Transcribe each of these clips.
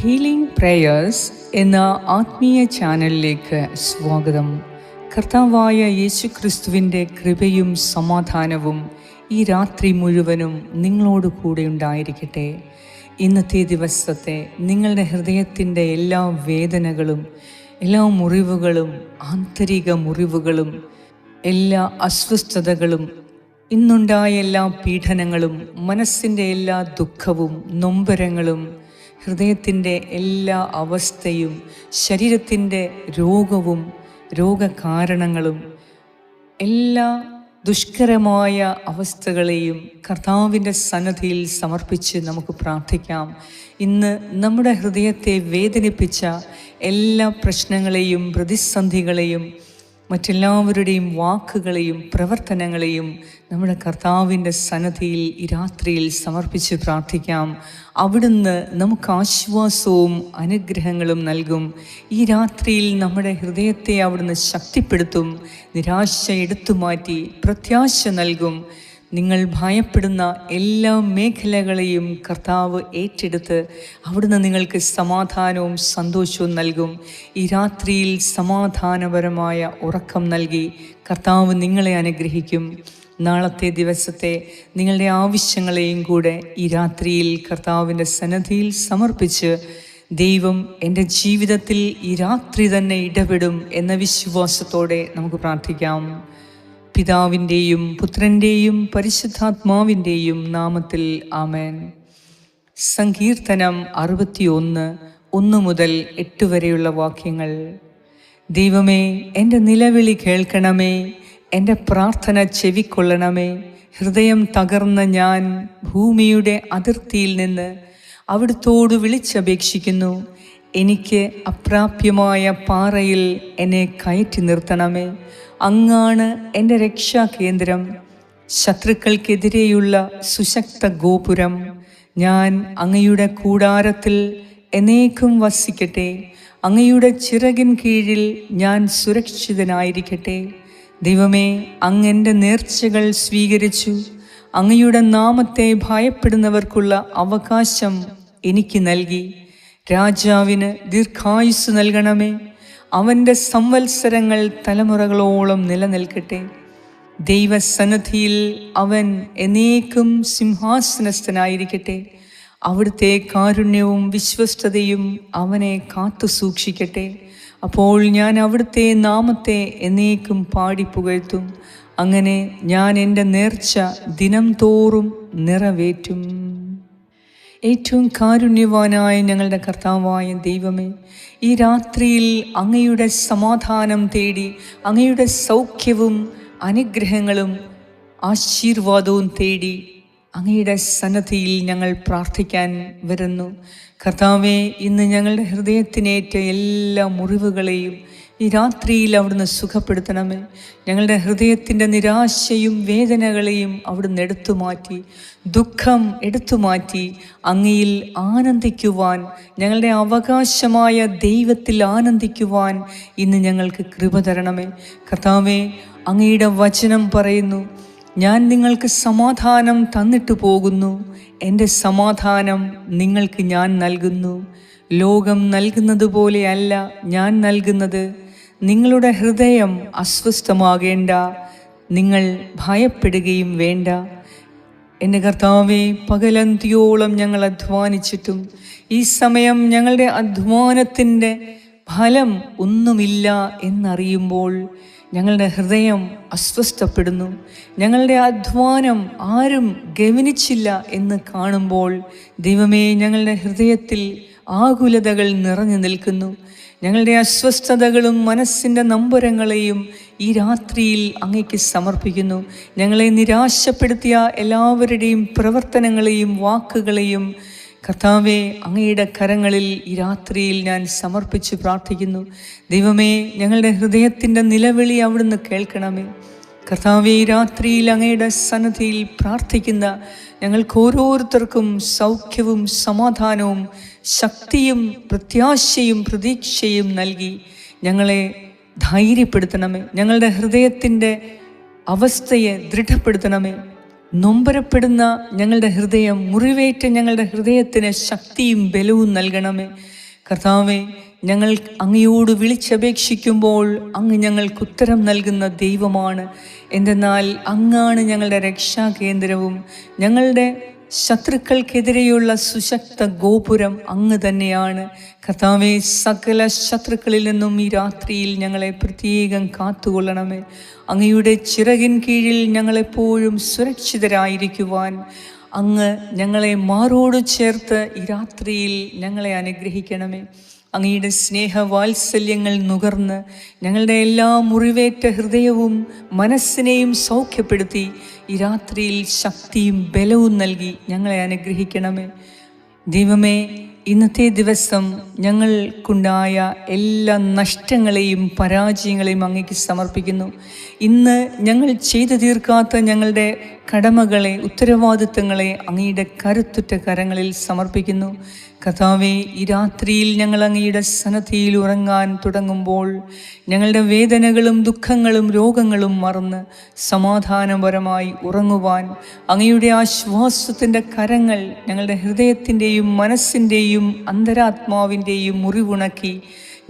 Healing prayers എന്ന ആത്മീയ ചാനലിലേക്ക് സ്വാഗതം. കർത്താവായ യേശു ക്രിസ്തുവിന്റെ കൃപയും സമാധാനവും ഈ രാത്രി മുഴുവനും നിങ്ങളോട് കൂടെ ഉണ്ടായിരിക്കട്ടെ. ഇന്നത്തെ ദിവസത്തെ നിങ്ങളുടെ ഹൃദയത്തിന്റെ എല്ലാ വേദനകളും എല്ലാ മുറിവുകളും ആന്തരിക മുറിവുകളും എല്ലാ അസ്വസ്ഥതകളും ഇന്നുണ്ടായ എല്ലാ പീഡനങ്ങളും മനസ്സിന്റെ എല്ലാ ദുഃഖവും നൊമ്പരങ്ങളും ഹൃദയത്തിന്റെ എല്ലാ അവസ്ഥയും ശരീരത്തിന്റെ രോഗവും രോഗകാരണങ്ങളും എല്ലാ ദുഷ്കരമായ അവസ്ഥകളെയും കർത്താവിന്റെ സന്നദ്ധിയിൽ സമർപ്പിച്ച് നമുക്ക് പ്രാർത്ഥിക്കാം. ഇന്ന് നമ്മുടെ ഹൃദയത്തെ വേദനിപ്പിച്ച എല്ലാ പ്രശ്നങ്ങളെയും പ്രതിസന്ധികളെയും മറ്റെല്ലാവരുടെയും വാക്കുകളെയും പ്രവർത്തനങ്ങളെയും നമ്മുടെ കർത്താവിന്റെ സന്നദ്ധിയിൽ ഈ രാത്രിയിൽ സമർപ്പിച്ച് പ്രാർത്ഥിക്കാം. അവിടുന്ന് നമുക്ക് ആശ്വാസവും അനുഗ്രഹങ്ങളും നൽകും. ഈ രാത്രിയിൽ നമ്മുടെ ഹൃദയത്തെ അവിടുന്ന് ശക്തിപ്പെടുത്തും. നിരാശ എടുത്തു മാറ്റി പ്രത്യാശ നൽകും. നിങ്ങൾ ഭയപ്പെടുന്ന എല്ലാ മേഖലകളെയും കർത്താവ് ഏറ്റെടുത്ത് അവിടുന്ന് നിങ്ങൾക്ക് സമാധാനവും സന്തോഷവും നൽകും. ഈ രാത്രിയിൽ സമാധാനപരമായ ഉറക്കം നൽകി കർത്താവ് നിങ്ങളെ അനുഗ്രഹിക്കും. നാളത്തെ ദിവസത്തെ നിങ്ങളുടെ ആവശ്യങ്ങളെയും കൂടെ ഈ രാത്രിയിൽ കർത്താവിന്റെ സന്നദ്ധിയിൽ സമർപ്പിച്ച് ദൈവം എന്റെ ജീവിതത്തിൽ ഈ രാത്രി തന്നെ ഇടപെടും എന്ന വിശ്വാസത്തോടെ നമുക്ക് പ്രാർത്ഥിക്കാം. പിതാവിന്റെയും പുത്രന്റെയും പരിശുദ്ധാത്മാവിന്റെയും നാമത്തിൽ ആമേൻ. സങ്കീർത്തനം അറുപത്തിയൊന്ന് ഒന്ന് മുതൽ എട്ട് വരെയുള്ള വാക്യങ്ങൾ. ദൈവമേ എന്റെ നിലവിളി കേൾക്കണമേ എന്റെ പ്രാർത്ഥന ചെവിക്കൊള്ളണമേ ഹൃദയം തകർന്ന ഞാൻ ഭൂമിയുടെ അതിർത്തിയിൽ നിന്ന് അവിടുത്തോട് വിളിച്ചപേക്ഷിക്കുന്നു എനിക്ക് അപ്രാപ്യമായ പാറയിൽ എന്നെ കയറ്റി നിർത്തണമേ. അങ്ങാണ് എന്റെ രക്ഷാകേന്ദ്രം. ശത്രുക്കൾക്കെതിരെയുള്ള സുശക്ത ഗോപുരം. ഞാൻ അങ്ങയുടെ കൂടാരത്തിൽ എന്നേക്കും വസിക്കട്ടെ. അങ്ങയുടെ ചിറകിൻ കീഴിൽ ഞാൻ സുരക്ഷിതനായിരിക്കട്ടെ. ദൈവമേ അങ്ങ് എന്റെ നേർച്ചകൾ സ്വീകരിച്ചു. അങ്ങയുടെ നാമത്തെ ഭയപ്പെടുന്നവർക്കുള്ള അവകാശം എനിക്ക് നൽകി. രാജാവിന് ദീർഘായുസ് നൽകണമേ. അവന്റെ സംവത്സരങ്ങൾ തലമുറകളോളം നിലനിൽക്കട്ടെ. ദൈവസന്നദ്ധിയിൽ അവൻ എന്നേക്കും സിംഹാസനസ്ഥനായിരിക്കട്ടെ. അവിടുത്തെ കാരുണ്യവും വിശ്വസ്തതയും അവനെ കാത്തു സൂക്ഷിക്കട്ടെ. അപ്പോൾ ഞാൻ അവിടുത്തെ നാമത്തെ എന്നേക്കും പാടി പുകഴ്ത്തും. അങ്ങനെ ഞാൻ എന്റെ നേർച്ച ദിനം തോറും നിറവേറ്റും. ഏറ്റവും കാരുണ്യവാനായ ഞങ്ങളുടെ കർത്താവായ ദൈവമേ ഈ രാത്രിയിൽ അങ്ങയുടെ സമാധാനം തേടി അങ്ങയുടെ സൗഖ്യവും അനുഗ്രഹങ്ങളും ആശീർവാദവും തേടി അങ്ങയുടെ സന്നദ്ധിയിൽ ഞങ്ങൾ പ്രാർത്ഥിക്കാൻ വരുന്നു. കർത്താവെ ഇന്ന് ഞങ്ങളുടെ ഹൃദയത്തിനേറ്റ എല്ലാ മുറിവുകളെയും ഈ രാത്രിയിൽ അവിടുന്ന് സുഖപ്പെടുത്തണമേ. ഞങ്ങളുടെ ഹൃദയത്തിന്റെ നിരാശയും വേദനകളെയും അവിടുന്ന് എടുത്തു മാറ്റി ദുഃഖം എടുത്തു മാറ്റി അങ്ങയിൽ ആനന്ദിക്കുവാൻ ഞങ്ങളുടെ അവകാശമായ ദൈവത്തിൽ ആനന്ദിക്കുവാൻ ഇന്ന് ഞങ്ങൾക്ക് കൃപ തരണമേ. കർത്താവേ അങ്ങയുടെ വചനം പറയുന്നു ഞാൻ നിങ്ങൾക്ക് സമാധാനം തന്നിട്ട് പോകുന്നു. എന്റെ സമാധാനം നിങ്ങൾക്ക് ഞാൻ നൽകുന്നു. ലോകം നൽകുന്നത് പോലെയല്ല ഞാൻ നൽകുന്നത്. നിങ്ങളുടെ ഹൃദയം അസ്വസ്ഥമാകേണ്ട. നിങ്ങൾ ഭയപ്പെടുകയും വേണ്ട. എന്റെ കർത്താവെ പകലന്തിയോളം ഞങ്ങൾ അധ്വാനിച്ചിട്ടും ഈ സമയം ഞങ്ങളുടെ അധ്വാനത്തിന്റെ ഫലം ഒന്നുമില്ല എന്നറിയുമ്പോൾ ഞങ്ങളുടെ ഹൃദയം അസ്വസ്ഥപ്പെടുന്നു. ഞങ്ങളുടെ അധ്വാനം ആരും ഗവനിച്ചില്ല എന്ന് കാണുമ്പോൾ ദൈവമേ ഞങ്ങളുടെ ഹൃദയത്തിൽ ആകുലതകൾ നിറഞ്ഞു നിൽക്കുന്നു. ഞങ്ങളുടെ അസ്വസ്ഥതകളും മനസ്സിന്റെ നമ്പരങ്ങളെയും ഈ രാത്രിയിൽ അങ്ങയ്ക്ക് സമർപ്പിക്കുന്നു. ഞങ്ങളെ നിരാശപ്പെടുത്തിയ എല്ലാവരുടെയും പ്രവർത്തനങ്ങളെയും വാക്കുകളെയും കർത്താവെ അങ്ങയുടെ കരങ്ങളിൽ ഈ രാത്രിയിൽ ഞാൻ സമർപ്പിച്ച് പ്രാർത്ഥിക്കുന്നു. ദൈവമേ ഞങ്ങളുടെ ഹൃദയത്തിന്റെ നിലവിളി അവിടുന്ന് കേൾക്കണമേ. കർത്താവെ ഈ രാത്രിയിൽ അങ്ങയുടെ സന്നദ്ധിയിൽ പ്രാർത്ഥിക്കുന്ന ഞങ്ങൾക്ക് ഓരോരുത്തർക്കും സൗഖ്യവും സമാധാനവും ശക്തിയും പ്രത്യാശയും പ്രതീക്ഷയും നൽകി ഞങ്ങളെ ധൈര്യപ്പെടുത്തണമേ. ഞങ്ങളുടെ ഹൃദയത്തിന്റെ അവസ്ഥയെ ദൃഢപ്പെടുത്തണമേ. നൊമ്പരപ്പെടുന്ന ഞങ്ങളുടെ ഹൃദയം മുറിവേറ്റ ഞങ്ങളുടെ ഹൃദയത്തിന് ശക്തിയും ബലവും നൽകണമേ. കർത്താവെ ഞങ്ങൾ അങ്ങയോട് വിളിച്ചപേക്ഷിക്കുമ്പോൾ അങ്ങ് ഞങ്ങൾക്ക് ഉത്തരം നൽകുന്ന ദൈവമാണ്. എന്തെന്നാൽ അങ്ങാണ് ഞങ്ങളുടെ രക്ഷാകേന്ദ്രവും. ഞങ്ങളുടെ ശത്രുക്കൾക്കെതിരെയുള്ള സുശക്ത ഗോപുരം അങ്ങ് തന്നെയാണ്. കർത്താവെ സകല ശത്രുക്കളിൽ നിന്നും ഈ രാത്രിയിൽ ഞങ്ങളെ പ്രത്യേകം കാത്തുകൊള്ളണമേ. അങ്ങയുടെ ചിറകിൻ കീഴിൽ ഞങ്ങളെപ്പോഴും സുരക്ഷിതരായിരിക്കുവാൻ അങ്ങ് ഞങ്ങളെ മാറോട് ചേർത്ത് ഈ രാത്രിയിൽ ഞങ്ങളെ അനുഗ്രഹിക്കണമേ. അങ്ങയുടെ സ്നേഹവാത്സല്യങ്ങൾ നുകർന്ന് ഞങ്ങളുടെ എല്ലാ മുറിവേറ്റ ഹൃദയവും മനസ്സിനെയും സൗഖ്യപ്പെടുത്തി ഈ രാത്രിയിൽ ശക്തിയും ബലവും നൽകി ഞങ്ങളെ അനുഗ്രഹിക്കണമേ. ദൈവമേ ഇന്നത്തെ ദിവസം ഞങ്ങൾക്കുണ്ടായ എല്ലാ നഷ്ടങ്ങളെയും പരാജയങ്ങളെയും അങ്ങേക്ക് സമർപ്പിക്കുന്നു. ഇന്ന് ഞങ്ങൾ ചെയ്തു തീർക്കാത്ത ഞങ്ങളുടെ കടമകളെ ഉത്തരവാദിത്തങ്ങളെ അങ്ങയുടെ കരുത്തുറ്റ കരങ്ങളിൽ സമർപ്പിക്കുന്നു. കഥാവെ ഈ രാത്രിയിൽ ഞങ്ങൾ അങ്ങയുടെ സന്നദ്ധിയിൽ ഉറങ്ങാൻ തുടങ്ങുമ്പോൾ ഞങ്ങളുടെ വേദനകളും ദുഃഖങ്ങളും രോഗങ്ങളും മറന്ന് സമാധാനപരമായി ഉറങ്ങുവാൻ അങ്ങയുടെ ആശ്വാസത്തിന്റെ കരങ്ങൾ ഞങ്ങളുടെ ഹൃദയത്തിന്റെയും മനസ്സിന്റെയും അന്തരാത്മാവിന്റെയും മുറിവുണക്കി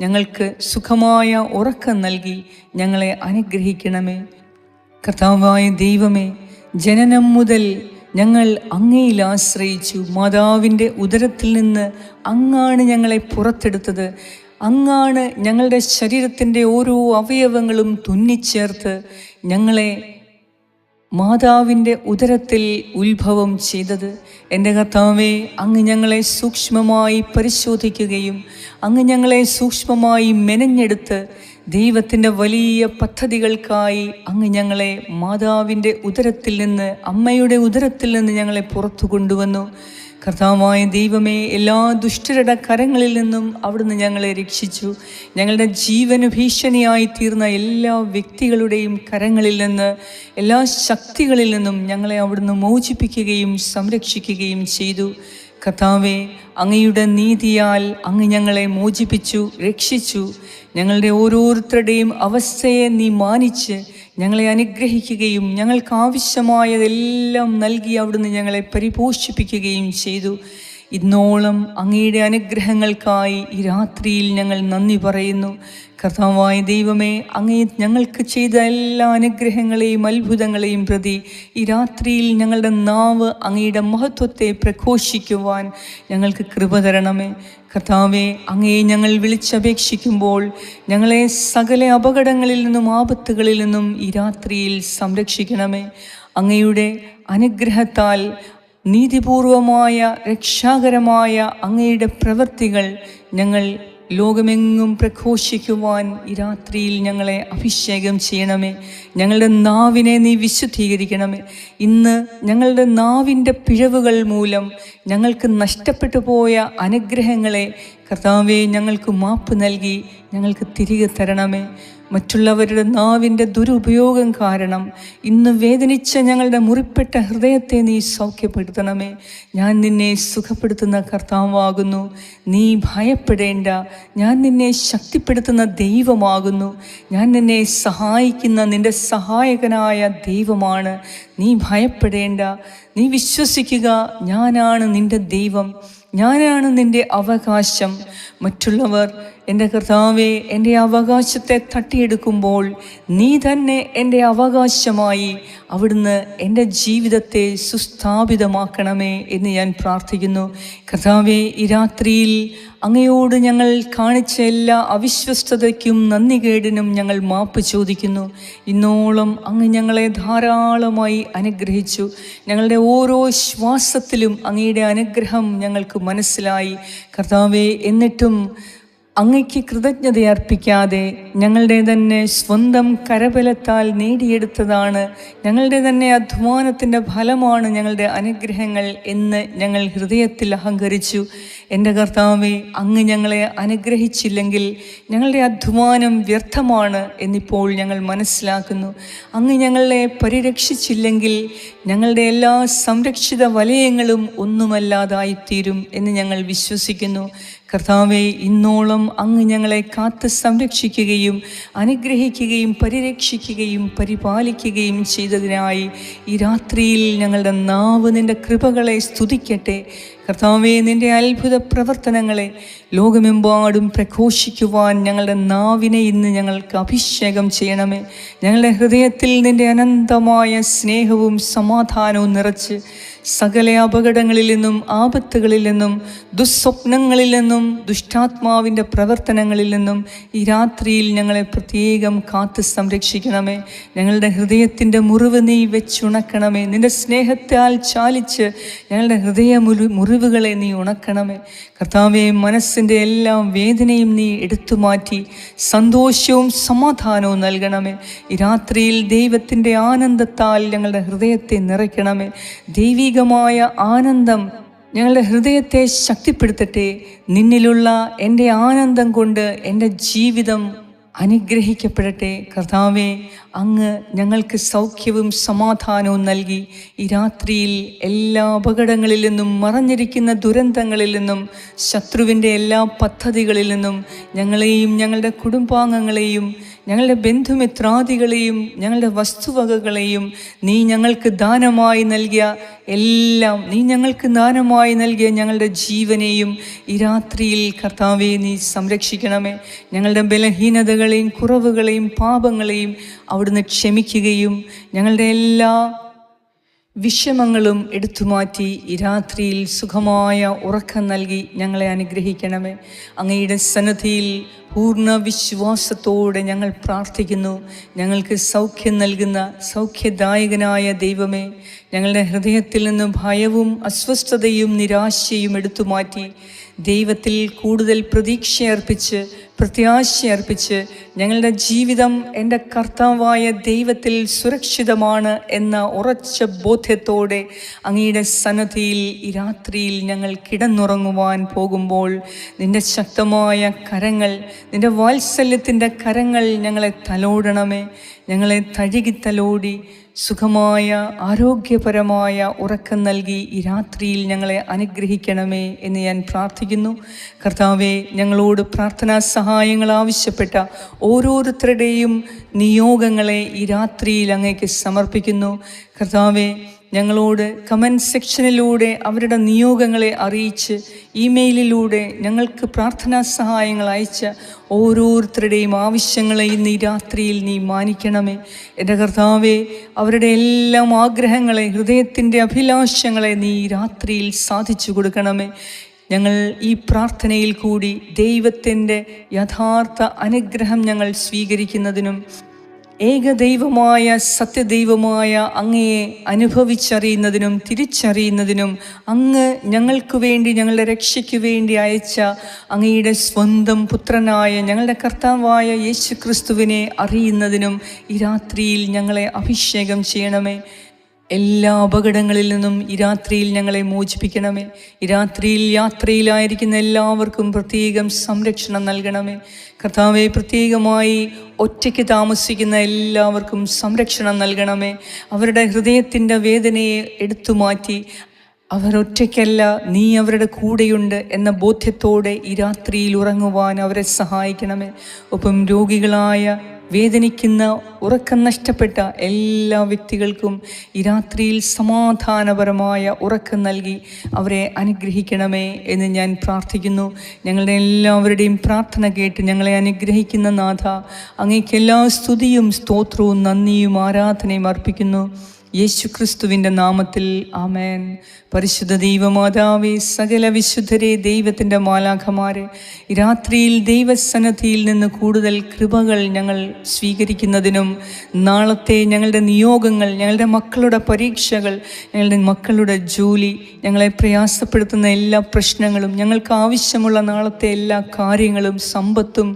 ഞങ്ങൾക്ക് സുഖമായ ഉറക്കം നൽകി ഞങ്ങളെ അനുഗ്രഹിക്കണമേ. കർത്താവായ ദൈവമേ ജനനം മുതൽ ഞങ്ങൾ അങ്ങയിൽ ആശ്രയിച്ചു. മാതാവിന്റെ ഉദരത്തിൽ നിന്ന് അങ്ങാണ് ഞങ്ങളെ പുറത്തെടുത്തത്. അങ്ങാണ് ഞങ്ങളുടെ ശരീരത്തിന്റെ ഓരോ അവയവങ്ങളും തുന്നിച്ചേർത്ത് ഞങ്ങളെ മാതാവിന്റെ ഉദരത്തിൽ ഉത്ഭവം ചെയ്തത്. എന്റെ കർത്താവെ അങ്ങ് ഞങ്ങളെ സൂക്ഷ്മമായി പരിശോധിക്കുകയും അങ്ങ് ഞങ്ങളെ സൂക്ഷ്മമായി മെനഞ്ഞെടുത്ത് ദൈവത്തിന്റെ വലിയ പദ്ധതികൾക്കായി അങ്ങ് ഞങ്ങളെ മാതാവിന്റെ ഉദരത്തിൽ നിന്ന് അമ്മയുടെ ഉദരത്തിൽ നിന്ന് ഞങ്ങളെ പുറത്തു കൊണ്ടുവന്നു. കർത്താവായ ദൈവമേ എല്ലാ ദുഷ്ടരുടെ കരങ്ങളിൽ നിന്നും അവിടുന്ന് ഞങ്ങളെ രക്ഷിച്ചു. ഞങ്ങളുടെ ജീവന് ഭീഷണിയായി തീർന്ന എല്ലാ വ്യക്തികളുടെയും കരങ്ങളിൽ നിന്ന് എല്ലാ ശക്തികളിൽ നിന്നും ഞങ്ങളെ അവിടുന്ന് മോചിപ്പിക്കുകയും സംരക്ഷിക്കുകയും ചെയ്തു. കർത്താവെ അങ്ങയുടെ നീതിയാൽ അങ്ങ് ഞങ്ങളെ മോചിപ്പിച്ചു രക്ഷിച്ചു. ഞങ്ങളുടെ ഓരോരുത്തരുടെയും അവസ്ഥയെ നീ മാനിച്ച് ഞങ്ങളെ അനുഗ്രഹിക്കുകയും ഞങ്ങൾക്ക് ആവശ്യമായതെല്ലാം നൽകി അവിടുന്ന് ഞങ്ങളെ പരിപോഷിപ്പിക്കുകയും ചെയ്തു. ഇന്നോളം അങ്ങയുടെ അനുഗ്രഹങ്ങൾക്കായി ഈ രാത്രിയിൽ ഞങ്ങൾ നന്ദി പറയുന്നു. കർത്താവായ ദൈവമേ അങ്ങേ ഞങ്ങൾക്ക് ചെയ്ത എല്ലാ അനുഗ്രഹങ്ങളെയും അത്ഭുതങ്ങളെയും പ്രതി ഈ രാത്രിയിൽ ഞങ്ങളുടെ നാവ് അങ്ങയുടെ മഹത്വത്തെ പ്രഘോഷിക്കുവാൻ ഞങ്ങൾക്ക് കൃപ തരണമേ. കർത്താവെ അങ്ങയെ ഞങ്ങൾ വിളിച്ചപേക്ഷിക്കുമ്പോൾ ഞങ്ങളെ സകല അപകടങ്ങളിൽ നിന്നും ആപത്തുകളിൽ നിന്നും ഈ രാത്രിയിൽ സംരക്ഷിക്കണമേ. അങ്ങയുടെ അനുഗ്രഹത്താൽ നീതിപൂർവമായ രക്ഷാകരമായ അങ്ങയുടെ പ്രവൃത്തികൾ ഞങ്ങൾ ലോകമെങ്ങും പ്രഘോഷിക്കുവാൻ ഈ രാത്രിയിൽ ഞങ്ങളെ അഭിഷേകം ചെയ്യണമേ. ഞങ്ങളുടെ നാവിനെ നീ വിശുദ്ധീകരിക്കണമേ. ഇന്ന് ഞങ്ങളുടെ നാവിന്റെ പിഴവുകൾ മൂലം ഞങ്ങൾക്ക് നഷ്ടപ്പെട്ടു പോയ അനുഗ്രഹങ്ങളെ കർത്താവെ ഞങ്ങൾക്ക് മാപ്പ് നൽകി ഞങ്ങൾക്ക് തിരികെ തരണമേ. മറ്റുള്ളവരുടെ നാവിന്റെ ദുരുപയോഗം കാരണം ഇന്ന് വേദനിച്ച ഞങ്ങളുടെ മുറിപ്പെട്ട ഹൃദയത്തെ നീ സൗഖ്യപ്പെടുത്തണമേ. ഞാൻ നിന്നെ സുഖപ്പെടുത്തുന്ന കർത്താവാകുന്നു. നീ ഭയപ്പെടേണ്ട. ഞാൻ നിന്നെ ശക്തിപ്പെടുത്തുന്ന ദൈവമാകുന്നു. ഞാൻ നിന്നെ സഹായിക്കുന്ന നിന്റെ സഹായകനായ ദൈവമാണ്. നീ ഭയപ്പെടേണ്ട. നീ വിശ്വസിക്കുക ഞാനാണ് നിന്റെ ദൈവം. ഞാനാണ് നിന്റെ അവകാശം. മറ്റുള്ളവർ എന്റെ കർത്താവെ എന്റെ അവകാശത്തെ തട്ടിയെടുക്കുമ്പോൾ നീ തന്നെ എന്റെ അവകാശമായി അവിടുന്ന് എന്റെ ജീവിതത്തെ സുസ്ഥാപിതമാക്കണമേ എന്ന് ഞാൻ പ്രാർത്ഥിക്കുന്നു. കർത്താവെ ഈ രാത്രിയിൽ അങ്ങയോട് ഞങ്ങൾ കാണിച്ച എല്ലാ അവിശ്വസ്തതയ്ക്കും നന്ദികേടിനും ഞങ്ങൾ മാപ്പ് ചോദിക്കുന്നു. ഇന്നോളം അങ്ങ് ഞങ്ങളെ ധാരാളമായി അനുഗ്രഹിച്ചു. ഞങ്ങളുടെ ഓരോ ശ്വാസത്തിലും അങ്ങയുടെ അനുഗ്രഹം ഞങ്ങൾക്ക് മനസ്സിലായി. കർത്താവെ എന്നിട്ടും അങ്ങയ്ക്ക് കൃതജ്ഞത അർപ്പിക്കാതെ ഞങ്ങളുടെ തന്നെ സ്വന്തം കരബലത്താൽ നേടിയെടുത്തതാണ് ഞങ്ങളുടെ തന്നെ അധ്വാനത്തിന്റെ ഫലമാണ് ഞങ്ങളുടെ അനുഗ്രഹങ്ങൾ എന്ന് ഞങ്ങൾ ഹൃദയത്തിൽ അഹങ്കരിച്ചു. എന്റെ കർത്താവെ അങ്ങ് ഞങ്ങളെ അനുഗ്രഹിച്ചില്ലെങ്കിൽ ഞങ്ങളുടെ അധ്വാനം വ്യർത്ഥമാണ് എന്നിപ്പോൾ ഞങ്ങൾ മനസ്സിലാക്കുന്നു. അങ്ങ് ഞങ്ങളെ പരിരക്ഷിച്ചില്ലെങ്കിൽ ഞങ്ങളുടെ എല്ലാ സംരക്ഷിത വലയങ്ങളും ഒന്നുമല്ലാതായിത്തീരും എന്ന് ഞങ്ങൾ വിശ്വസിക്കുന്നു. കർത്താവെ ഇന്നോളം അങ്ങ് ഞങ്ങളെ കാത്ത് സംരക്ഷിക്കുകയും അനുഗ്രഹിക്കുകയും പരിരക്ഷിക്കുകയും പരിപാലിക്കുകയും ചെയ്തതിനായി ഈ രാത്രിയിൽ ഞങ്ങളുടെ നാവ് നിന്റെ കൃപകളെ സ്തുതിക്കട്ടെ. കർത്താവെ നിന്റെ അത്ഭുത പ്രവർത്തനങ്ങളെ ലോകമെമ്പാടും പ്രഘോഷിക്കുവാൻ ഞങ്ങളുടെ നാവിനെ ഇന്ന് ഞങ്ങൾക്ക് അഭിഷേകം ചെയ്യണമേ. ഞങ്ങളുടെ ഹൃദയത്തിൽ നിന്റെ അനന്തമായ സ്നേഹവും സമാധാനവും നിറച്ച് സകല അപകടങ്ങളിൽ നിന്നും ആപത്തുകളിൽ നിന്നും ദുസ്വപ്നങ്ങളിൽ നിന്നും ദുഷ്ടാത്മാവിന്റെ പ്രവർത്തനങ്ങളിൽ നിന്നും ഈ രാത്രിയിൽ ഞങ്ങളെ പ്രത്യേകം കാത്ത് സംരക്ഷിക്കണമേ. ഞങ്ങളുടെ ഹൃദയത്തിന്റെ മുറിവ് നീ വെച്ചുണക്കണമേ. നിന്റെ സ്നേഹത്താൽ ചാലിച്ച് ഞങ്ങളുടെ ഹൃദയ മുറി മുറിവുകളെ നീ ഉണക്കണമേ. കർത്താവെ മനസ്സിന്റെ എല്ലാ വേദനയും നീ എടുത്തു മാറ്റി സന്തോഷവും സമാധാനവും നൽകണമേ. ഈ രാത്രിയിൽ ദൈവത്തിന്റെ ആനന്ദത്താൽ ഞങ്ങളുടെ ഹൃദയത്തെ നിറയ്ക്കണമേ. ദൈവികമായ ആനന്ദം ഞങ്ങളുടെ ഹൃദയത്തെ ശക്തിപ്പെടുത്തട്ടെ. നിന്നിലുള്ള എന്റെ ആനന്ദം കൊണ്ട് എന്റെ ജീവിതം അനുഗ്രഹിക്കപ്പെടട്ടെ. കർത്താവെ അങ്ങ് ഞങ്ങൾക്ക് സൗഖ്യവും സമാധാനവും നൽകി. ഈ രാത്രിയിൽ എല്ലാ അപകടങ്ങളിൽ നിന്നും മറഞ്ഞിരിക്കുന്ന ദുരന്തങ്ങളിൽ നിന്നും ശത്രുവിന്റെ എല്ലാ പദ്ധതികളിൽ നിന്നും ഞങ്ങളെയും ഞങ്ങളുടെ കുടുംബാംഗങ്ങളെയും ഞങ്ങളുടെ ബന്ധുമിത്രാദികളെയും ഞങ്ങളുടെ വസ്തുവകകളെയും നീ ഞങ്ങൾക്ക് ദാനമായി നൽകിയ എല്ലാം നീ ഞങ്ങൾക്ക് ദാനമായി നൽകിയ ഞങ്ങളുടെ ജീവനെയും ഈ രാത്രിയിൽ കർത്താവെ നീ സംരക്ഷിക്കണമേ. ഞങ്ങളുടെ ബലഹീനതകളെയും കുറവുകളെയും പാപങ്ങളെയും അവിടുന്ന് ക്ഷമിക്കുകയും ഞങ്ങളുടെ എല്ലാ വിഷമങ്ങളും എടുത്തുമാറ്റി ഈ രാത്രിയിൽ സുഖമായ ഉറക്കം നൽകി ഞങ്ങളെ അനുഗ്രഹിക്കണമേ. അങ്ങയുടെ സന്നദ്ധിയിൽ പൂർണ വിശ്വാസത്തോടെ ഞങ്ങൾ പ്രാർത്ഥിക്കുന്നു. ഞങ്ങൾക്ക് സൗഖ്യം നൽകുന്ന സൗഖ്യദായകനായ ദൈവമേ ഞങ്ങളുടെ ഹൃദയത്തിൽ നിന്ന് ഭയവും അസ്വസ്ഥതയും നിരാശയും എടുത്തുമാറ്റി ദൈവത്തിൽ കൂടുതൽ പ്രതീക്ഷയർപ്പിച്ച് പ്രത്യാശയർപ്പിച്ച് ഞങ്ങളുടെ ജീവിതം എന്റെ കർത്താവായ ദൈവത്തിൽ സുരക്ഷിതമാണ് എന്ന ഉറച്ച ബോധ്യത്തോടെ അങ്ങയുടെ സന്നദ്ധിയിൽ ഈ രാത്രിയിൽ ഞങ്ങൾ കിടന്നുറങ്ങുവാൻ പോകുമ്പോൾ നിന്റെ ശക്തമായ കരങ്ങൾ നിന്റെ വാത്സല്യത്തിന്റെ കരങ്ങൾ ഞങ്ങളെ തലോടണമേ. ഞങ്ങളെ തഴുകി തലോടി സുഖമായ ആരോഗ്യപരമായ ഉറക്കം നൽകി ഈ രാത്രിയിൽ ഞങ്ങളെ അനുഗ്രഹിക്കണമേ എന്ന് ഞാൻ പ്രാർത്ഥിക്കുന്നു. കർത്താവെ ഞങ്ങളോട് പ്രാർത്ഥനാ സഹായങ്ങൾ ആവശ്യപ്പെട്ട ഓരോരുത്തരുടെയും നിയോഗങ്ങളെ ഈ രാത്രിയിൽ അങ്ങേക്ക് സമർപ്പിക്കുന്നു. കർത്താവെ ഞങ്ങളോട് കമന്റ് സെക്ഷനിലൂടെ അവരുടെ നിയോഗങ്ങളെ അറിയിച്ച് ഇമെയിലിലൂടെ ഞങ്ങൾക്ക് പ്രാർത്ഥനാ സഹായങ്ങൾ അയച്ച ഓരോരുത്തരുടെയും ആവശ്യങ്ങളെ ഇന്ന് ഈ രാത്രിയിൽ നീ മാനിക്കണമേ. എന്റെ കർത്താവെ അവരുടെ എല്ലാം ആഗ്രഹങ്ങളെ ഹൃദയത്തിന്റെ അഭിലാഷങ്ങളെ നീ രാത്രിയിൽ സാധിച്ചു കൊടുക്കണമേ. ഞങ്ങൾ ഈ പ്രാർത്ഥനയിൽ കൂടി ദൈവത്തിന്റെ യഥാർത്ഥ അനുഗ്രഹം ഞങ്ങൾ സ്വീകരിക്കുന്നതിനും ഏകദൈവമായ സത്യദൈവമായ അങ്ങയെ അനുഭവിച്ചറിയുന്നതിനും തിരിച്ചറിയുന്നതിനും അങ്ങ് ഞങ്ങൾക്ക് വേണ്ടി ഞങ്ങളുടെ രക്ഷയ്ക്ക് വേണ്ടി അയച്ച അങ്ങയുടെ സ്വന്തം പുത്രനായ ഞങ്ങളുടെ കർത്താവായ യേശു ക്രിസ്തുവിനെ അറിയുന്നതിനും ഈ രാത്രിയിൽ ഞങ്ങളെ അഭിഷേകം ചെയ്യണമേ. എല്ലാ അപകടങ്ങളിൽ നിന്നും ഈ രാത്രിയിൽ ഞങ്ങളെ മോചിപ്പിക്കണമേ. ഈ രാത്രിയിൽ യാത്രയിലായിരിക്കുന്ന എല്ലാവർക്കും പ്രത്യേകം സംരക്ഷണം നൽകണമേ. കർത്താവെ പ്രത്യേകമായി ഒറ്റയ്ക്ക് താമസിക്കുന്ന എല്ലാവർക്കും സംരക്ഷണം നൽകണമേ. അവരുടെ ഹൃദയത്തിന്റെ വേദനയെ എടുത്തു മാറ്റി. അവർ ഒറ്റയ്ക്കല്ല നീ അവരുടെ കൂടെയുണ്ട് എന്ന ബോധ്യത്തോടെ ഈ രാത്രിയിൽ ഉറങ്ങുവാൻ അവരെ സഹായിക്കണമേ. ഒപ്പം രോഗികളായ വേദനിക്കുന്ന ഉറക്കം നഷ്ടപ്പെട്ട എല്ലാ വ്യക്തികൾക്കും ഈ രാത്രിയിൽ സമാധാനപരമായ ഉറക്കം നൽകി അവരെ അനുഗ്രഹിക്കണമേ എന്ന് ഞാൻ പ്രാർത്ഥിക്കുന്നു. ഞങ്ങളുടെ എല്ലാവരുടെയും പ്രാർത്ഥന കേട്ട് ഞങ്ങളെ അനുഗ്രഹിക്കുന്ന നാഥ അങ്ങേക്ക് എല്ലാ സ്തുതിയും സ്തോത്രവും നന്ദിയും ആരാധനയും അർപ്പിക്കുന്നു. യേശു ക്രിസ്തുവിന്റെ നാമത്തിൽ ആമേൻ. പരിശുദ്ധ ദൈവമാതാവേ സകല വിശുദ്ധരെ ദൈവത്തിന്റെ മാലാഖമാരെ രാത്രിയിൽ ദൈവസന്നദ്ധിയിൽ നിന്ന് കൂടുതൽ കൃപകൾ ഞങ്ങൾ സ്വീകരിക്കുന്നതിനും നാളത്തെ ഞങ്ങളുടെ നിയോഗങ്ങൾ ഞങ്ങളുടെ മക്കളുടെ പരീക്ഷകൾ ഞങ്ങളുടെ മക്കളുടെ ജോലി ഞങ്ങളെ പ്രയാസപ്പെടുത്തുന്ന എല്ലാ പ്രശ്നങ്ങളും ഞങ്ങൾക്ക് ആവശ്യമുള്ള നാളത്തെ എല്ലാ കാര്യങ്ങളും സമ്പത്തും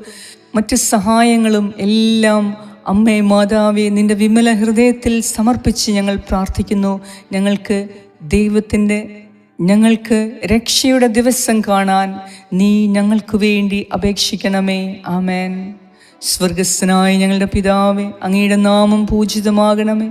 മറ്റ് സഹായങ്ങളും എല്ലാം അമ്മേ മാതാവേ നിന്റെ വിമല ഹൃദയത്തിൽ സമർപ്പിച്ച് ഞങ്ങൾ പ്രാർത്ഥിക്കുന്നു. ഞങ്ങൾക്ക് ദൈവത്തിന്റെ ഞങ്ങൾക്ക് രക്ഷയുടെ ദിവസം കാണാൻ നീ ഞങ്ങൾക്ക് വേണ്ടി അപേക്ഷിക്കണമേ. ആമേൻ. സ്വർഗസ്ഥനായ ഞങ്ങളുടെ പിതാവേ അങ്ങയുടെ നാമം പൂജിതമാകണമേ.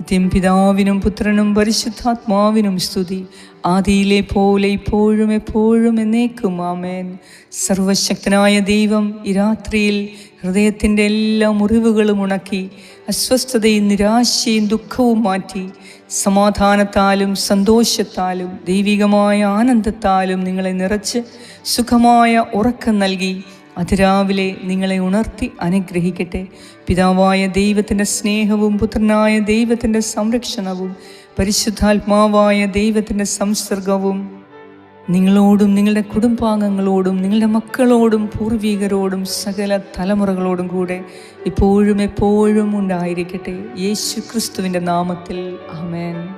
നിത്യം പിതാവിനും പുത്രനും പരിശുദ്ധാത്മാവിനും സ്തുതി. ആദിയിലെ പോലെ ഇപ്പോഴും എപ്പോഴും എന്നേക്കും ആമേൻ. സർവശക്തനായ ദൈവം ഈ രാത്രിയിൽ ഹൃദയത്തിന്റെ എല്ലാ മുറിവുകളും ഉണക്കി അസ്വസ്ഥതയും നിരാശയും ദുഃഖവും മാറ്റി സമാധാനത്താലും സന്തോഷത്താലും ദൈവികമായ ആനന്ദത്താലും നിങ്ങളെ നിറച്ച് സുഖമായ ഉറക്കം നൽകി അതിരാവിലെ നിങ്ങളെ ഉണർത്തി അനുഗ്രഹിക്കട്ടെ. പിതാവായ ദൈവത്തിന്റെ സ്നേഹവും പുത്രനായ ദൈവത്തിന്റെ സംരക്ഷണവും പരിശുദ്ധാത്മാവായ ദൈവത്തിന്റെ സംസർഗവും നിങ്ങളോടും നിങ്ങളുടെ കുടുംബാംഗങ്ങളോടും നിങ്ങളുടെ മക്കളോടും പൂർവികരോടും സകല തലമുറകളോടും കൂടെ ഇപ്പോഴും എപ്പോഴും ഉണ്ടായിരിക്കട്ടെ. യേശു ക്രിസ്തുവിന്റെ നാമത്തിൽ. ആമേൻ.